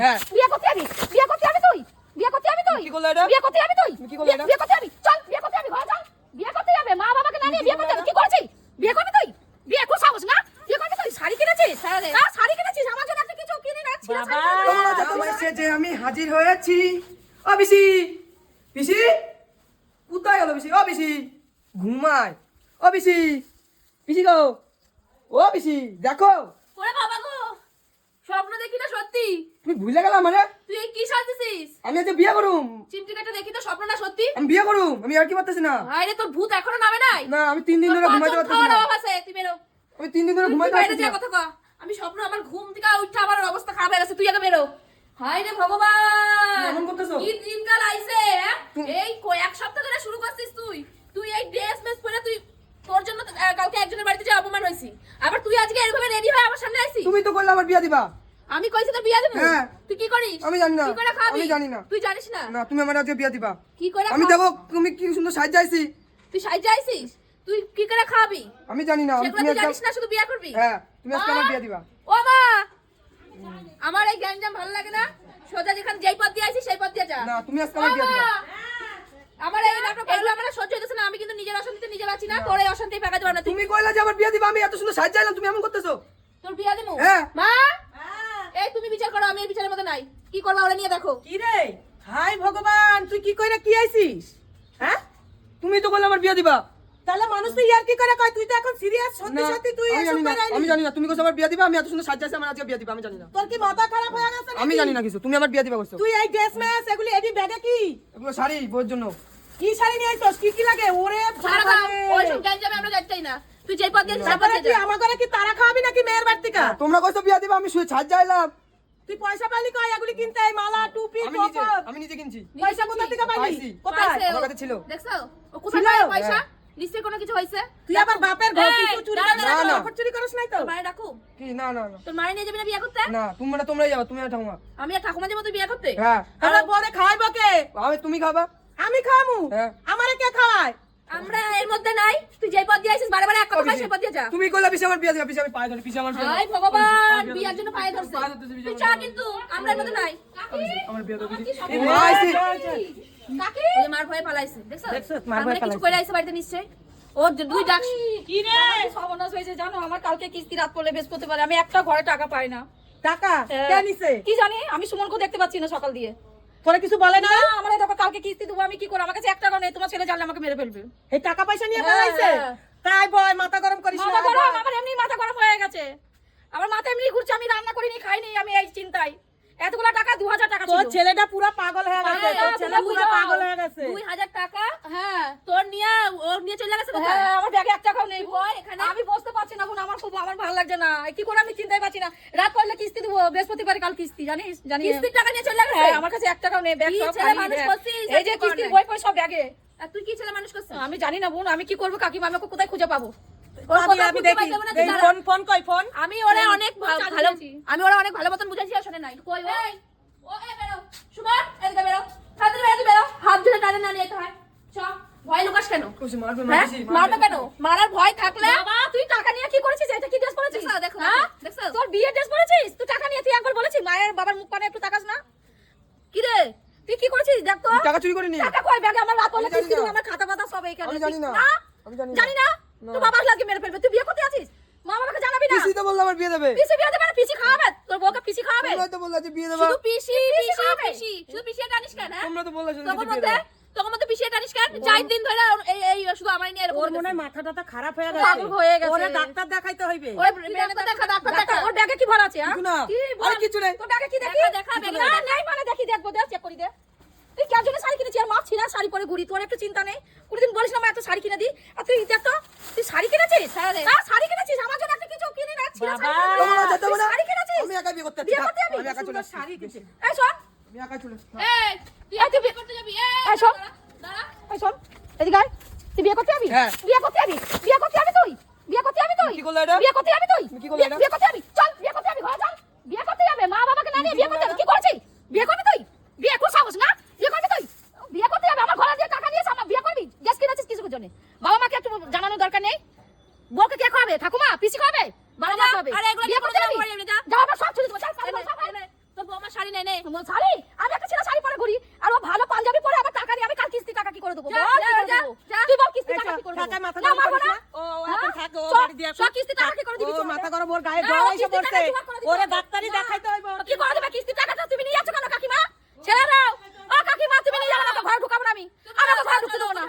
হ্যাঁ। বিয়ে করতে যাবি? বিয়ে করতে যাবি তুই? বিয়ে করতে যাবি তুই? কি করলে এটা? বিয়ে করতে যাবি তুই? কি করলে এটা? বিয়ে করতে যাবি? চল বিয়ে করতে যাবি ঘরে চল। বিয়ে করতে যাবে মা বাবাকে না নিয়ে বিয়ে করতে যাবে? কি করছিস? বিয়ে করবি তুই? বিয়ে খুব সাহস না? বিয়ে করবি তুই? শাড়ি কিনেছিস? হ্যাঁ শাড়ি কিনেছিস? আমার জন্য একটা কিছু কিনে না দে। তোমরা যত আমি হাজির হয়েছি। ও পিসি। পিসি? কোথায় গেল পিসি? ও পিসি। ঘুমায়। ও পিসি। পিসি গো। ও পিসি দেখো। ওরে বাবা গো স্বপ্ন দেখি না সত্যি? তুমি ভুলে গেলাম মানে? তুই কি সাজতেছিস? আমি আজকে বিয়ে করুম। চিমটি কাটা দেখি তো স্বপ্ন না সত্যি? আমি বিয়ে করুম আমি আর কি পারতেছি না। তোর ভূত এখনও নামে নাই? না আমি তিন দিন ধরে ঘুমাইতে পারতেছি না। তুই বেরো। আমি তিন দিন ধরে ঘুমাইতে পারতেছি না। কথা আমি স্বপ্ন আমার ঘুম থেকে উঠে আমার অবস্থা খারাপ হয়ে গেছে তুই আগে বেরো। রে ভগবান! এমন করতেছো? কি দিনকাল আইছে হ্যাঁ? এই এক সপ্তাহ ধরে শুরু করছিস তুই। তুই এই ড্রেস মেস পরে তুই তোর জন্য কালকে একজনের বাড়িতে যে অপমান হয়েছি। আবার তুই আজকে এরভাবে রেডি হয়ে আমার সামনে আইছিস? তুমি তো করলে আমার বিয়ে দিবা। আমি কইছি তোর বিয়ে দেবো। হ্যাঁ। তুই কি করিস? আমি জানি না। কি করে খাবি? আমি জানি না। তুই জানিস না? না তুমি আমার আজকে বিয়ে দিবা। কি করে আমি? দেখো তুমি কি সুন্দর সাজ যাইছি তুই সাইজে আইছিস? তুই কি করে খাবি? আমি জানি না তুমি জানিস না শুধু বিয়ে করবি? হ্যাঁ তুমি আজকে আমার! বিয়ে দিবা। ও মা! আমার এই গ্যাঞ্জাম ভালো লাগে না। সোজা যেখানে যেই পথ দিয়ে আইছিস সেই পথ দিয়ে যা। না তুমি আজকে আমার বিয়ে! দিবা। আমার এই নাটক এগুলো আমার সহ্য হইতেছে না। আমি কিন্তু নিজের অশান্তিতে নিজে বাঁচি না। তোর এই অশান্তি ফেকাতে পারব না। তুমি কইলা যে আমার বিয়ে দিবা আমি এত সুন্দর সাজ চাইলাম তুমি এমন করতেছো? তোর বিয়া দেবো? হ্যাঁ। মা এই তুমি বিচার করো আমি এই বিচারের মধ্যে নাই। কি করবা ওরা নিয়ে দেখো। কি রে? হাই ভগবান তুই কি কইরা কি আইছিস? হ্যাঁ? তুমি তো কইলে আমার বিয়ে দিবা। তাহলে মানুষ তো ইয়ার কি করে কয়? তুই তো এখন সিরিয়াস সত্যি সত্যি তুই এসব আমি জানি না তুমি কইছো আমার বিয়ে দিবা আমি এত সুন্দর আমার আজকে বিয়ে দিবা আমি জানি না। তোর কি মাথা খারাপ হয়ে গেছে আমি জানি না কিছু তুমি আমার বিয়ে দিবা কইছো। তুই এই ড্রেস এগুলি এডি ব্যাগে কি? এগুলো শাড়ি বউর জন্য। কি শাড়ি নিয়ে আইছস? কি কি লাগে? ওরে ছাড়া। ওইসব গ্যাঞ্জামে আমরা না। তুই যেই পথ দিয়ে যা। আমার ঘরে কি তারা খাওয়াবি নাকি মেয়ের বাড়ি থেকে তোমরা কইছো বিয়ে দিবা আমি শুয়ে সাজ চাইলাম তুই পয়সা পাইলি কয় এগুলি কিনতে এই মালা টুপি আমি নিজে আমি নিজে কিনছি। পয়সা কোথা থেকে পাইলি? কোথায় আমার কাছে ছিল। দেখছ? ও কোথায় ছিল? পায় পয়সা? হ্যাঁ। নিশ্চয়ই কোনো কিছু হয়েছে? তুই আবার বাপের ঘর কিছু চুরি করিস? দাঁড়া, না দাঁড়া। চুরি করিস নাই তো? তোর মায়ের ডাকু কি? না না না। তোর মায়ের নিয়ে যাবি না বিয়ে করতে? না তোমরা তোমরাই যাবা তুমি আর ঠাকুমা। আমি আর ঠাকুমা যাব তুই বিয়ে করতে? হ্যাঁ। আমার পরে খাওয়াইব কে? আমি তুমি খাবা? আমি খাওয়ামু? হ্যাঁ। আমারে কে খাওয়ায়? আমরা এর মধ্যে নাই। তুই যেই পথ দিয়ে বারে বারে এক কথা সেই পথ দিয়ে যা। তুমি কইলা পিছে আমার বিয়ে দিবা পিছে আমি পায়ে ধরি পিছে আমার হাই ভগবান বিয়ার জন্য পায়ে ধরছে। তুই চা কিন্তু আমরা এর মধ্যে নাই। আমার বিয়ে দিবা। এই মা আইছে। কাকি? ওই মার ভয়ে পালাইছে দেখছ? দেখছ? মার ভয়ে কিছু পালাইছে। কইরা আইছে বাড়িতে নিশ্চয়? ও দুই ডাক কি রে? সর্বনাশ হয়েছে জানো? আমার কালকে কিস্তি রাত পড়লে বৃহস্পতিবার আমি একটা ঘরে টাকা পাই না। টাকা? হ্যাঁ। কে নিছে? কি জানি? আমি সুমনকে দেখতে পাচ্ছি না সকাল দিয়ে। তোরা কিছু বলে না? আমার দেখো কালকে কিস্তি দেবো আমি কি করব? আমার কাছে এক টাকা নেই তোমার ছেলে জানলে আমাকে মেরে ফেলবে। এই টাকা পয়সা নিয়ে পালাইছে হ্যাঁ। তাই বয় মাথা গরম করিস মাথা গরম? আমার এমনি মাথা গরম হয়ে গেছে। আমার মাথা এমনি ঘুরছে আমি রান্না করিনি খাইনি আমি এই চিন্তায়। এতগুলা টাকা দু হাজার টাকা তোর ছেলেটা পুরো পাগল হয়ে গেছে হ্যাঁ, তোর ছেলে পুরো পাগল হয়ে গেছে। দুই হাজার টাকা হ্যাঁ। তোর নিয়ে ওর নিয়ে চলে গেছে কোথায়? হ্যাঁ, আমার ব্যাগে এক টাকাও নেই। বল এখানে। আমি বসতে পারছি না বোন আমার খুব আমার ভালো লাগছে না। কি করে আমি চিন্তাই পাচ্ছি না। রাত পড়লে কিস্তি দেবো বৃহস্পতিবার কাল কিস্তি জানিস? জানিস কিস্তির টাকা নিয়ে চলে গেছে? হ্যাঁ আমার কাছে এক টাকাও নেই ব্যাগ সব ছেলে খালি মানুষ ব্যাগ। করছিস, এই যে কিস্তির বই পয় সব ব্যাগে। আর তুই কি ছেলে মানুষ করছিস? আমি জানি না বোন আমি কি করব কাকিমা আমাকে কোথায় খুঁজে পাবো? আমি আমি দেখি। তুই এই ফোন ফোন কই ফোন? আমি ওরে অনেক ভালো আমি ওরা অনেক ভালো মতন বুঝাইছি আর শোনে নাই। কই ও ও এ বেরো। সুমন এদিকে বেরো। তাড়াতাড়ি বেরো বেরো। হাত ধরে টানে না নিতে হয়। চ ভয় লুকাস কেন? মারবে মারছি মারবে। কেন? মারার ভয় থাকলে বাবা তুই টাকা নিয়ে কি করেছিস? এটা কি ড্রেস পরেছিস? দেখছ, দেখো? তোর বিয়ে ড্রেস পরেছিস? তুই টাকা নিয়ে তুই একবার বলেছিস মায়ের বাবার মুখ পানে একটু তাকাস না? কি রে? তুই কি করেছিস? দেখ তো। টাকা চুরি করিনি টাকা কই? ব্যাগে আমার রাত না। দেবো, আমার খাতা পাতা সব এইখানে। আমি জানি না। না। জানি না। তুই বাবার লাগে মেরে ফেলবে। তুই বিয়ে করতে আছিস? মা বাবাকে জানাবি না? পিসি তো বলল আমার বিয়ে দেবে। পিসি বিয়ে দেবে না পিসি খাওয়াবে। তোর বউকে পিসি খাওয়াবে? তোমরা তো বললা যে বিয়ে দেবা। শুধু পিসি পিসি। পিসি শুধু পিসি টানিস কেন হ্যাঁ? তোমরা তো বললা শুধু তোমার বিয়ে দেবা। তোমার মধ্যে পিসি টানিস কেন? চার দিন ধরে ওর- এই এই শুধু আমার নিয়ে এরকম ওর মনে হয়। মাথা টাথা খারাপ হয়ে গেছে। পাগল হয়ে গেছে। ওরে ডাক্তার দেখাইতে হইবে। ওই ডাক্তার দেখা ডাক্তার দেখা। ওর ব্যাগে কি ভরা আছে হ্যাঁ? কি আরে কিছু নেই। তোর ব্যাগে কি দেখি দেখা, ব্যাগে। নেই মানে দেখি দেখব। দেখ চেক করি দে। তুই কেন জন্য শাড়ি কিনেছিস? আর মা ছিনা শাড়ি পরে ঘুরি তোর একটু চিন্তা নেই কোনোদিন বলিস না মা একটা শাড়ি কিনে দি আর তুই দেখ তো তুই শাড়ি কিনেছিস? হ্যাঁ। হ্যাঁ শাড়ি কিনেছিস? আমার জন্য একটা কিছু কিনে না শাড়ি। কিনেছিস? আমি একা বিয়ে করতে বিয়ে করতে যাবি? আমি একা চলে শাড়ি কিনছে এই শোন। আমি একা চলে এই তুই বিয়ে করতে যাবি? এই শোন। দাঁড়া, দাঁড়া। এই শোন। এদিকে আয়। তুই বিয়ে করতে যাবি? হ্যাঁ। বিয়ে করতে যাবি? বিয়ে করতে যাবি তুই? বিয়ে করতে যাবি তুই? কি করলে এটা? বিয়ে করতে যাবি তুই? কি করলে এটা? বিয়ে করতে যাবি? বাবা মাকে একটু জানানো দরকার নেই? বউকে কে খাবে ঠাকুমা পিসি খাবে বাবা মা খাবে বিয়ে করতে যাবি? যাও আবার সব ছুটি তো আমার শাড়ি নেই নে। শাড়ি? আমি একটা ছেলে শাড়ি পরে ঘুরি আর ও ভালো পাঞ্জাবি পরে আবার টাকা নিয়ে আমি কাল কিস্তি টাকা কি করে দেবো? তুই বল কিস্তি টাকা কি করে দেবো? মাথা না মারবো না। ও হ্যাঁ? এখন থাক ও বাড়ি দিয়ে সব কিস্তি টাকা কি করে দিবি? ও মাথা গরম ওর গায়ে জ্বর এসে পড়ছে। ওরে ডাক্তারই দেখাইতে হইব কি করে দেবে? কিস্তি টাকা তো তুমি নিয়ে যাচ্ছ কেন কাকিমা? ছেড়ে দাও। ও কাকিমা তুমি নিয়ে যাবে না তো ঘর ঢুকাবো না আমি। আমি তো ঘর ঢুকতে দেবো না।